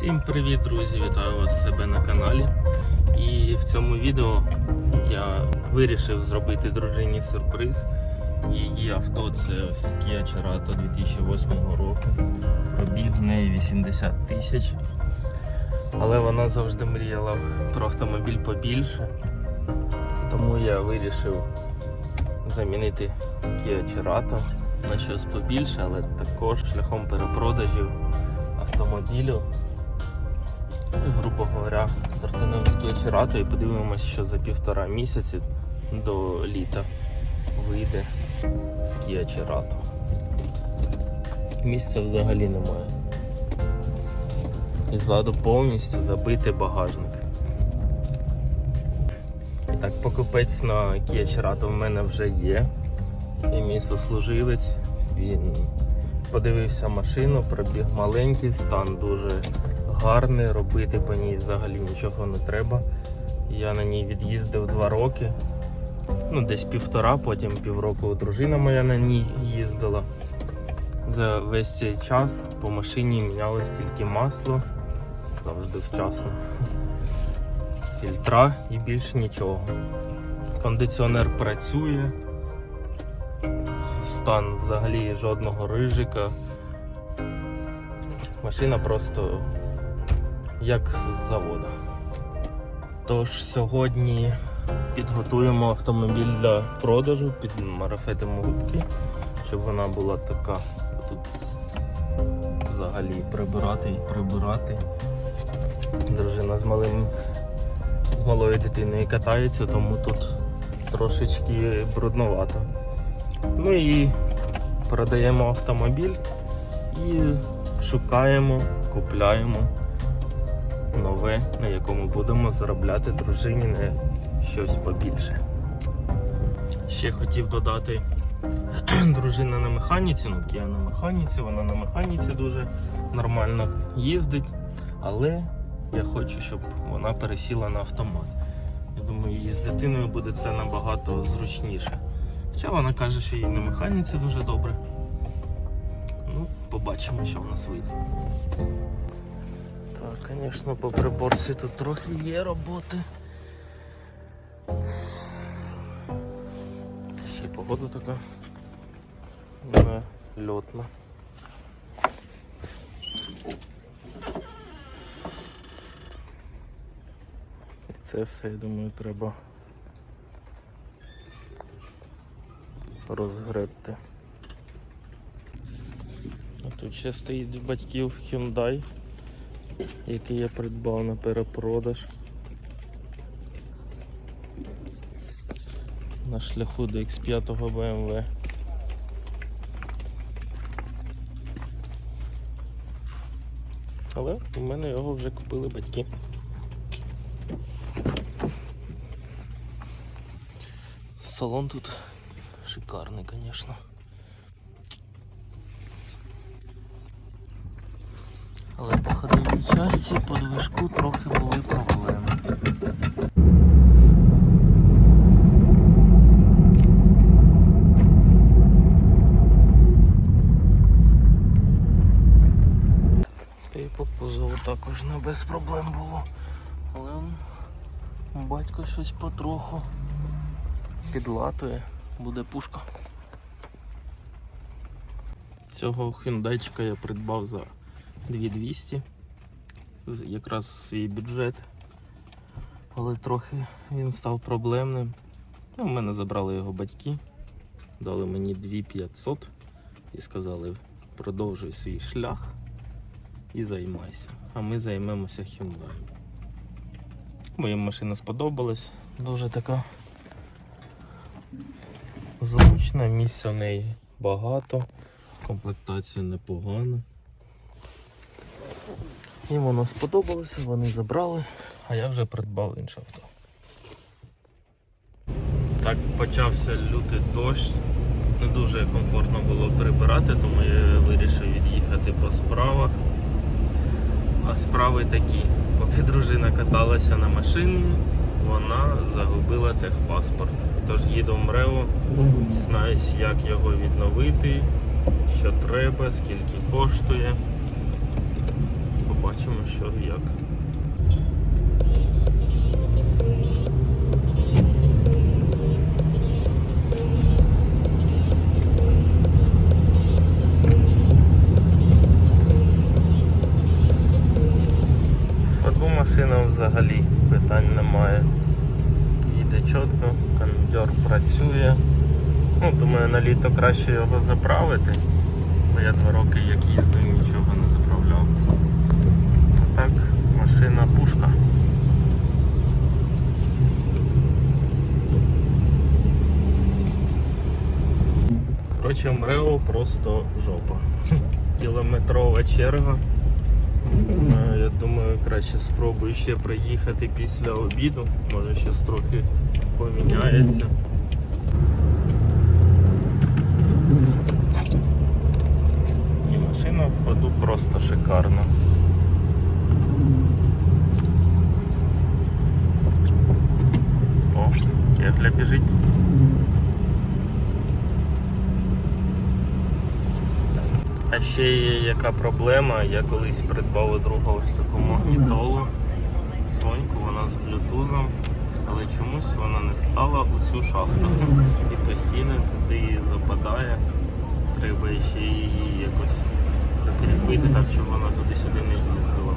Всім привіт, друзі! Вітаю вас себе на каналі. І в цьому відео я вирішив зробити дружині сюрприз. Її авто це ось Kia Cerato 2008 року. Пробіг в неї 80 тисяч. Але вона завжди мріяла про автомобіль побільше. Тому я вирішив замінити Kia Cerato на щось побільше, але також шляхом перепродажів автомобілю. Грубо говоря, стартуємо з Cerato і подивимося, що за півтора місяці до літа вийде з Cerato. Місця взагалі немає. І ззаду повністю забитий багажник. І так, покупець на Kia Cerato в мене вже є. Це мій сослуживець. Він подивився машину, пробіг маленький, стан дуже гарний, робити по ній взагалі нічого не треба. Я на ній від'їздив два роки, ну десь півтора, потім півроку дружина моя на ній їздила. За весь цей час по машині мінялось тільки масло, завжди вчасно. Фільтра і більше нічого. Кондиціонер працює, стан взагалі жодного рижика. Машина просто як з заводу. Тож сьогодні підготуємо автомобіль для продажу, підмарафетимо губки, щоб вона була така тут взагалі прибирати і прибирати. Дружина з малим з малою дитиною катається, тому тут трошечки брудновато. Ну і продаємо автомобіль і шукаємо, купляємо нове, на якому будемо заробляти дружині на щось побільше. Ще хотів додати дружина на механіці, ну я на механіці, вона на механіці дуже нормально їздить, але я хочу, щоб вона пересіла на автомат. Я думаю, її з дитиною буде це набагато зручніше. Хоча вона каже, що їй на механіці дуже добре. Ну, побачимо, що в нас вийде. Звісно, по приборці тут трохи є роботи. Ще погода така не льотна. І Це все, я думаю, треба розгребти. А тут ще стоїть батьків Hyundai, який я придбав на перепродаж. На шляху до X5 BMW. Але у мене його вже купили батьки. Салон тут шикарний, звісно. Але по ходовій часті по движку трохи були проблеми. Та й по кузову також не без проблем було. Але батько щось потроху підлатує, буде пушка. Цього хюндайчика я придбав за 2200. Якраз свій бюджет. Але трохи він став проблемним. Ну, в мене забрали його батьки, дали мені 2500 і сказали, продовжуй свій шлях і займайся. А ми займемося Hyundai. Моїм машина сподобалась. Дуже така зручна, місця в неї багато, комплектація непогана. Їм воно сподобалося, вони забрали, а я вже придбав інше авто. Так почався лютий дощ. Не дуже комфортно було прибирати, тому я вирішив від'їхати по справах. А справи такі. Поки дружина каталася на машині, вона загубила техпаспорт. Тож їду в МРЕО, дізнаюсь, як його відновити, що треба, скільки коштує. Побачимо, що і як. Ходу машина взагалі питань немає. Їде чітко, кондьор працює. Ну, думаю, на літо краще його заправити, бо я два роки як їздив, нічого не заправляв. Так, машина пушка. Коротше, МРЕО просто жопа. Кілометрова черга. Е, Я думаю, краще спробую ще приїхати після обіду. Може щось трохи поміняється. І машина в ходу просто шикарна. О, кегля біжить. А ще є яка проблема, я колись придбав у друга ось таку магнітолу Соньку, вона з блютузом, але чомусь вона не стала у цю шахту і постійно туди западає. Треба ще її якось закріпити так, щоб вона туди-сюди не їздила.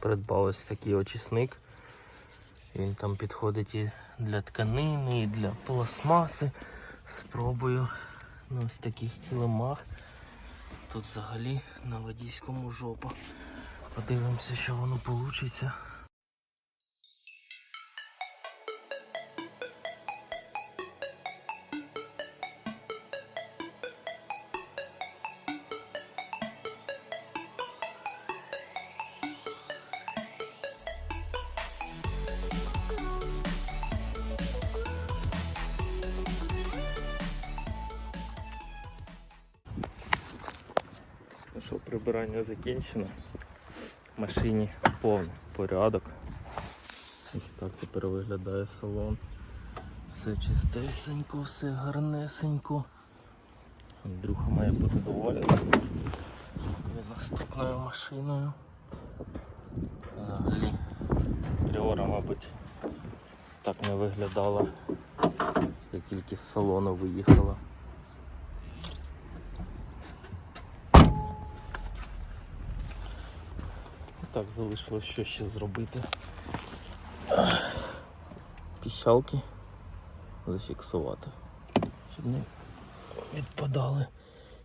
Придбав ось такий очисник. Він там підходить і для тканини, і для пластмаси. Спробую на ось таких килимах. Тут взагалі на водійському жопа. Подивимося, що воно вийде. Прибирання закінчено. В машині повний порядок. Ось так тепер виглядає салон. Все чистесенько, все гарнесенько. Андрюха має бути доволен від наступною машиною. Взагалі Пріора, мабуть, так не виглядала, як тільки з салону виїхала. Так, залишилось що ще зробити. Піщалки зафіксувати, щоб не відпадали.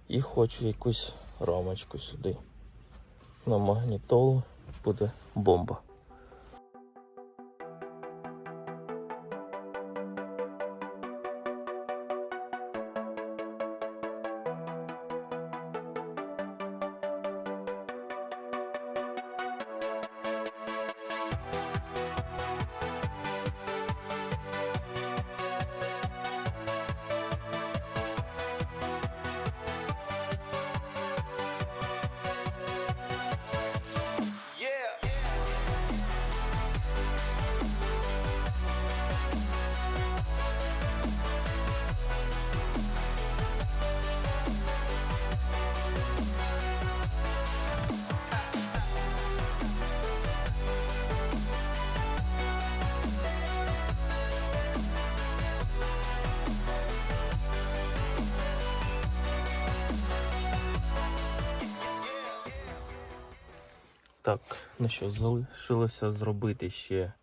І хочу якусь рамочку сюди. На магнітолу буде бомба. Так, ну що, залишилося зробити ще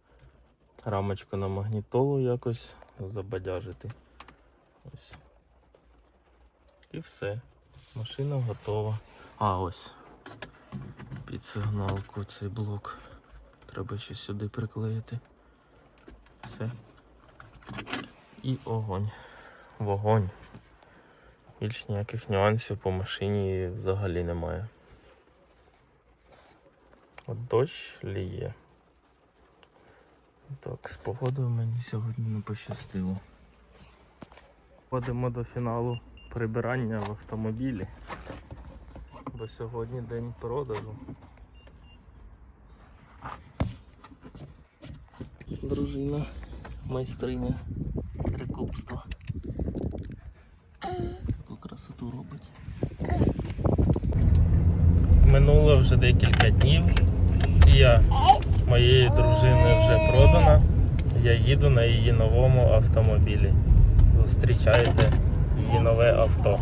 рамочку на магнітолу якось забадяжити. Ось. І все. Машина готова. А ось. Під сигналку цей блок. Треба ще сюди приклеїти. Все. І огонь. Вогонь. Більш ніяких нюансів по машині взагалі немає. Дощ ліє. Так, з погодою мені сьогодні не пощастило. Ходимо до фіналу прибирання в автомобілі. Бо сьогодні день продажу. Дружина, майстриня перекупства. Таку красоту робить. Минуло вже декілька днів. Кія моєї дружини вже продана. Я їду на її новому автомобілі. Зустрічайте її нове авто.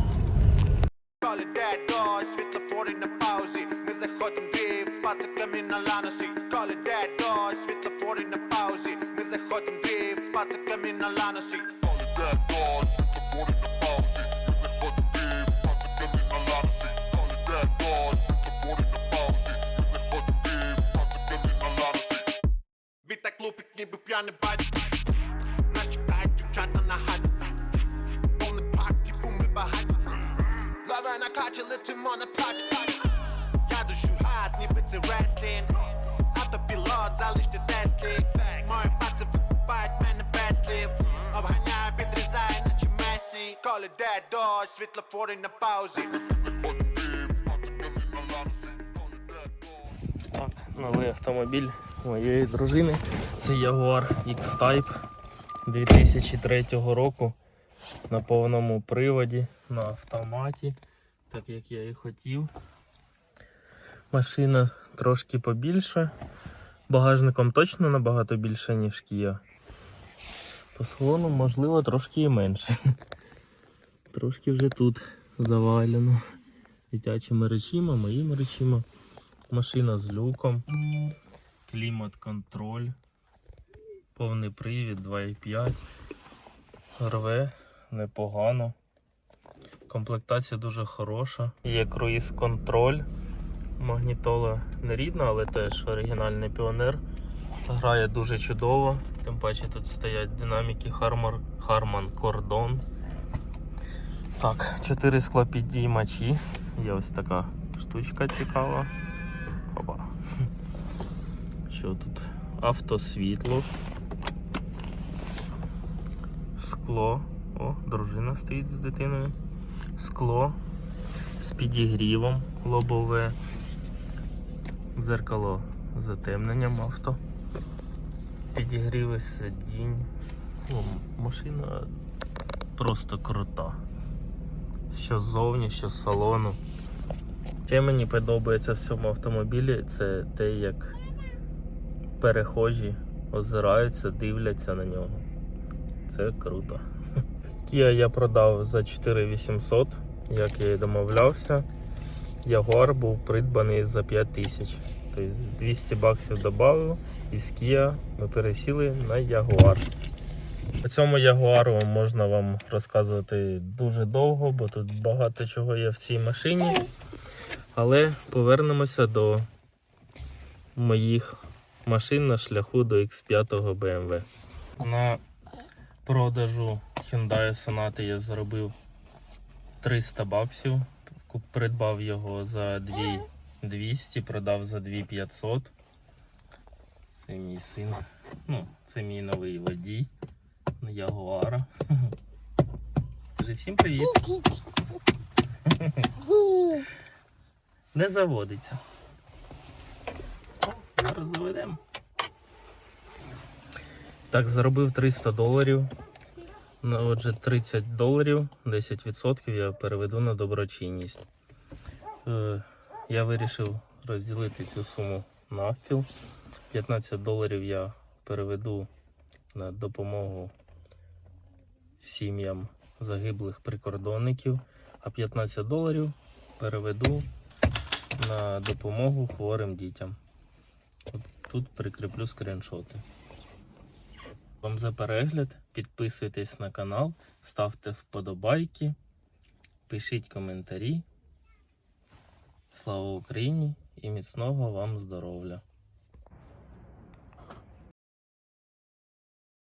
Ми заходим див, з пациками на ланосі. Вітак лупить, ніби п'яний батько. Нас чекають дівчата на хаті. Повний пакті, буми багаті. Лава на качі, летимо на пляжі. Я душу газ, ніби це рестлінг. Автопілот, залиште Теслі. Мої паці викупають мене без слів. Обганяю, підрізаю, наче Месі. Call it that dodge, світлофори на паузі. Так, новий автомобіль моєї дружини. Це Jaguar X-Type 2003 року на повному приводі, на автоматі, так як я і хотів. Машина трошки побільше. Багажником точно набагато більше, ніж Kia. По салону, можливо, трошки і менше. Трошки вже тут завалено дитячими речима, моїми речима. Машина з люком, клімат-контроль, повний привід 2.5, рве непогано. Комплектація дуже хороша. Є круїз-контроль. Магнітола не рідна, але теж оригінальний піонер. Грає дуже чудово. Тим паче тут стоять динаміки Harman, Harman Kordon. Так, 4 склопідіймачі. Є ось така штучка цікава. Що тут? Автосвітло. Скло. О, дружина стоїть з дитиною. Скло з підігрівом лобове. Зеркало затемненням авто. Підігріви сидінь. О, машина просто крута. Що ззовні, що з салону. Ще мені подобається в цьому автомобілі це те, як перехожі озираються, дивляться на нього. Це круто. Kia я продав за 4800, як я і домовлявся. Ягуар був придбаний за 5000. Тобто 200 баксів додав і з Kia ми пересіли на Ягуар. По цьому Ягуару можна вам розказувати дуже довго, бо тут багато чого є в цій машині. Але повернемося до моїх машин на шляху до X5 BMW. На продажу Hyundai Sonata я заробив 300 баксів. Придбав його за 2200, продав за 2500. Це мій син. Ну, це мій новий водій Ягуара. Кажи всім привіт. Не заводиться. Зараз заведемо. Так, заробив 300 доларів. Ну, Отже, 30 доларів, 10% я переведу на доброчинність. Е, я вирішив розділити цю суму навпіл. 15 доларів я переведу на допомогу сім'ям загиблих прикордонників, а 15 доларів переведу на допомогу хворим дітям. Тут прикріплю скріншоти. Вам за перегляд, підписуйтесь на канал, ставте вподобайки, пишіть коментарі. Слава Україні і міцного вам здоров'я!